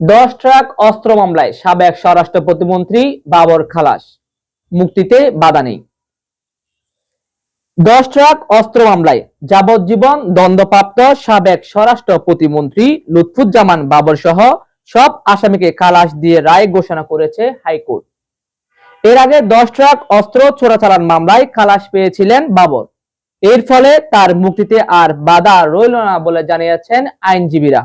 দশ ট্রাক অস্ত্র মামলায় সাবেক স্বরাষ্ট্র প্রতিমন্ত্রী বাবর খালাস। মুক্তিতে বাধা নেই। দশ ট্রাক অস্ত্র মামলায় যাবজ্জীবন দণ্ডপ্রাপ্ত সাবেক স্বরাষ্ট্র প্রতিমন্ত্রী লুৎফুজ্জামান বাবর সহ সব আসামিকে খালাস দিয়ে রায় ঘোষণা করেছে হাইকোর্ট। এর আগে দশ ট্রাক অস্ত্র চোরাচালান মামলায় খালাস পেয়েছিলেন বাবর। এর ফলে তার মুক্তিতে আর বাধা রইল না বলে জানিয়েছেন আইনজীবীরা।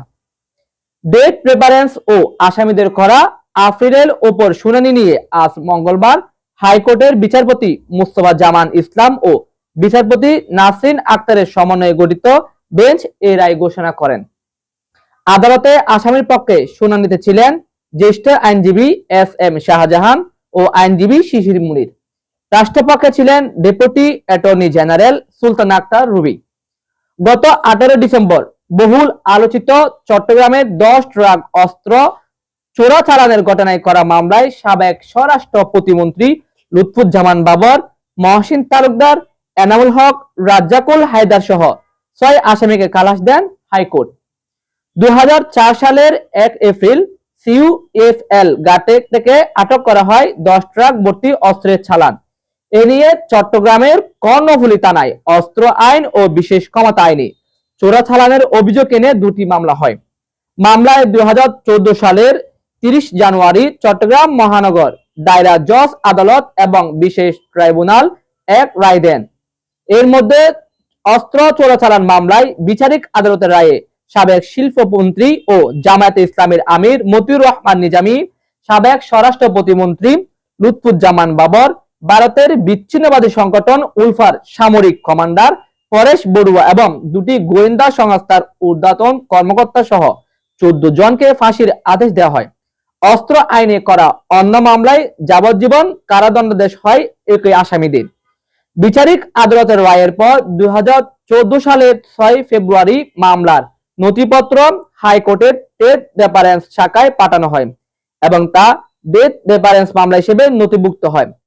ডেট প্রেফারেন্স ও আসামিদের করা আফরিনের ওপর শুনানি নিয়ে আজ মঙ্গলবার হাইকোর্টের বিচারপতি মুস্তফা জামান ইসলাম ও বিচারপতি নাসরিন আক্তারের সমন্বয়ে গঠিত বেঞ্চ এই রায় ঘোষণা করেন। আদালতে আসামির পক্ষে শুনানিতে ছিলেন জ্যেষ্ঠ আইনজীবী এস এম শাহজাহান ও আইনজীবী শিশির মুনির। রাষ্ট্রপক্ষে ছিলেন deputy attorney general Sultan Akhtar Ruby. গত আঠারো ডিসেম্বর বহুল আলোচিত চট্টগ্রামের দশ ট্রাক অস্ত্র চোরাচালানের ঘটনায় করা মামলায় সাবেক স্বরাষ্ট্র প্রতিমন্ত্রী লুৎফুজ্জামান বাবর, মহসিন তালুকদার, এনামুল হক, রাজ্জাকুল হায়দার সহ ছয় আসামিকে খালাস দেন হাইকোর্ট। দুই হাজার চার সালের এক এপ্রিল সিইউএফএল ঘাটে থেকে আটক করা হয় দশ ট্রাক ভর্তি অস্ত্রের চালান। এ নিয়ে চট্টগ্রামের কর্ণফুলী থানায় অস্ত্র আইন ও বিশেষ ক্ষমতা আইনে। চোরাচালানের অভিযোগ এনে দুটি মামলা হয়। মামলায় দুই সালের তিরিশ জানুয়ারি চট্টগ্রাম মহানগর, দায়রা জজ আদালত এবং বিশেষ ট্রাইব্যুনাল এক রায় দেন। এর মধ্যে অস্ত্র চোরাচালান মামলায় বিচারিক আদালতের রায়ে সাবেক শিল্পমন্ত্রী ও জামায়াতে ইসলামের আমির মতিউর রহমান নিজামী, সাবেক স্বরাষ্ট্র প্রতিমন্ত্রী লুৎফুজ্জামান বাবর, ভারতের বিচ্ছিন্নবাদী সংগঠন উলফার সামরিক কমান্ডার পরেশ বড়ুয়া এবং দুটি গোয়েন্দা সংস্থার ঊর্ধ্বতন কর্মকর্তা সহ চোদ্দ জনকে ফাঁসির আদেশ দেওয়া হয়। অস্ত্র আইনে করা অন্য মামলায় যাবজ্জীবন কারাদণ্ডাদেশ হয় একই আসামিদের। বিচারিক আদালতের রায়ের পর দু হাজার চোদ্দ সালের ছয় ফেব্রুয়ারি মামলার নথিপত্র হাইকোর্টের ডেথ রেফারেন্স শাখায় পাঠানো হয় এবং তা ডেথ রেফারেন্স মামলা হিসেবে নথিভুক্ত হয়।